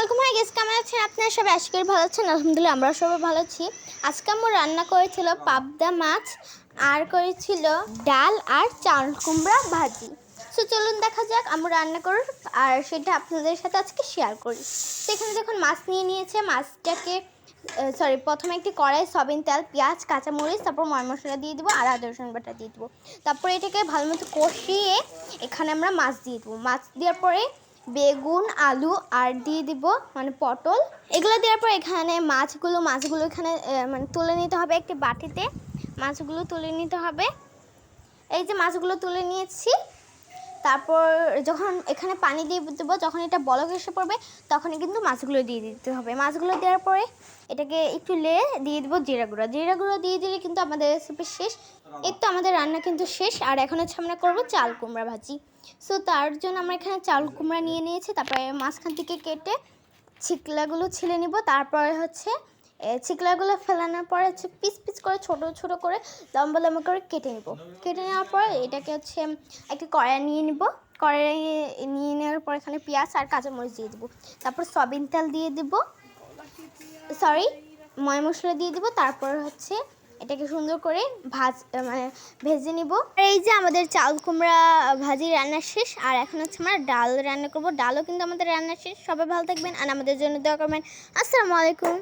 আলাইকুম। High guess কেমন আছেন? আপনারা সবাই আশা করি ভালো আছেন। আলহামদুলিল্লাহ আমরা সবাই ভালো আছি। আজকে আমার রান্না করেছিল পাবদা মাছ, আর করেছিল ডাল আর চাল কুমড়া ভাজি। সো চলুন দেখা যাক আমরা রান্না করুন আর সেটা আপনাদের সাথে আজকে শেয়ার করি। সেখানে যখন মাছ নিয়ে নিয়েছে। মাছটাকে সরি প্রথমে একটি কড়াই সবিন তেল, পেঁয়াজ, কাঁচামরিচ, তারপর ময় মশলা দিয়ে দেবো, আর আদা, রসুন বাটা দিয়ে দেবো। তারপরে এটাকে ভালো মতো কষিয়ে এখানে আমরা মাছ দিয়ে দেবো। মাছ দেওয়ার পরে বেগুন, আলু আর দিয়ে দিব মানে পটল। এগুলো দেওয়ার পর এখানে মাছগুলো মাছগুলো এখানে মানে তুলে নিতে হবে একটি বাটিতে। মাছগুলো তুলে নিতে হবে। এই যে মাছগুলো তুলে নিয়েছি। তারপর যখন এখানে পানি দিয়ে দেবো, যখন এটা বলক এসে পড়বে, তখনই কিন্তু মাছগুলো দিয়ে দিতে হবে। মাছগুলো দেওয়ার পরে এটাকে একটু লে, দিয়ে দেবো জিরা গুঁড়ো। জিরা গুঁড়ো দিয়ে দিলে কিন্তু আমাদের রেসিপি শেষ। এর তো আমাদের রান্না কিন্তু শেষ। আর এখন হচ্ছে আমরা করব চাল কুমড়া ভাজি। সো তার জন্য আমরা এখানে চাল কুমড়া নিয়ে নিয়েছি। তারপরে মাঝখান থেকে কেটে ছিকলাগুলো ছিলে নিব। তারপরে হচ্ছে এ, ছিকলাগুলো ফেলানোর পরে হচ্ছে পিস পিস করে ছোট ছোট করে লম্বা লম্বা করে কেটে নিব। কেটে নেওয়ার পর এটাকে হচ্ছে একটা কড়াই নিয়ে নিব। কড়াই নিয়ে নেওয়ার পর এখানে পেঁয়াজ আর কাঁচামরিচ দিয়ে দেবো। তারপর সবিন তেল দিয়ে দেবো। সরি ময় মশলা দিয়ে দেবো। তারপর হচ্ছে এটাকে সুন্দর করে ভাজ মানে ভেজে নিব। আর এই যে আমাদের চাল কুমড়া ভাজি রান্না শেষ আর এখন হচ্ছে আমরা ডাল রান্না করব। ডালও কিন্তু আমাদের রান্না শেষ। সবাই ভালো থাকবেন আর আমাদের জন্য দোয়া করবেন। আসসালামু আলাইকুম।